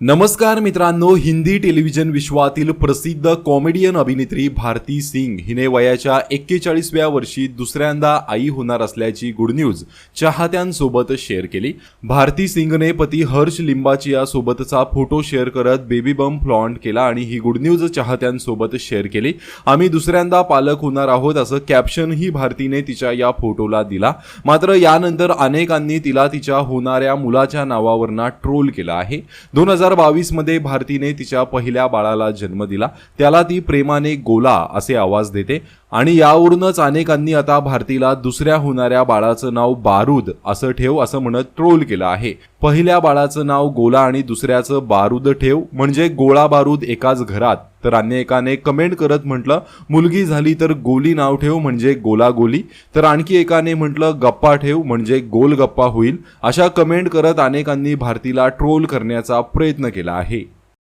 नमस्कार मित्रांनो हिंदी टेलिव्हिजन विश्वातील प्रसिद्ध कॉमेडियन अभिनेत्री भारती सिंग हिने वयाच्या एक्केचाळीसव्या वर्षी दुसऱ्यांदा आई होणार असल्याची गुड न्यूज चाहत्यांसोबत शेअर केली. भारती सिंगने पती हर्ष लिंबाचिया सोबतचा फोटो शेअर करत बेबी बम फ्लॉन्ट केला आणि ही गुड न्यूज चाहत्यांसोबत शेअर केली. आम्ही दुसऱ्यांदा पालक होणार आहोत असं कॅप्शनही भारतीने तिच्या या फोटोला दिला. मात्र यानंतर अनेकांनी तिला तिच्या होणाऱ्या मुलाच्या नावावरनं ट्रोल केला आहे. दोन हजार बावीसमध्ये भारतीने तिच्या पहिल्या बाळाला जन्म दिला. त्याला ती प्रेमाने गोला असे आवाज देते. आणि यावरूनच अनेकांनी आता भारतीला दुसऱ्या होणाऱ्या बाळाचं नाव बारूद असं ठेव असं म्हणत ट्रोल केलं आहे. पहिल्या बाळाचं नाव गोला आणि दुसऱ्याचं बारूद ठेव म्हणजे गोळा बारूद एकाच घरात. तर अन्य एकाने कमेंट करत म्हटलं मुलगी झाली तर गोली नाव ठेव म्हणजे गोला गोली तर आणखी एकाने म्हटलं गप्पा ठेव म्हणजे गोल गप्पा होईल अशा कमेंट करत अनेकांनी भारतीला ट्रोल करण्याचा प्रयत्न केला आहे.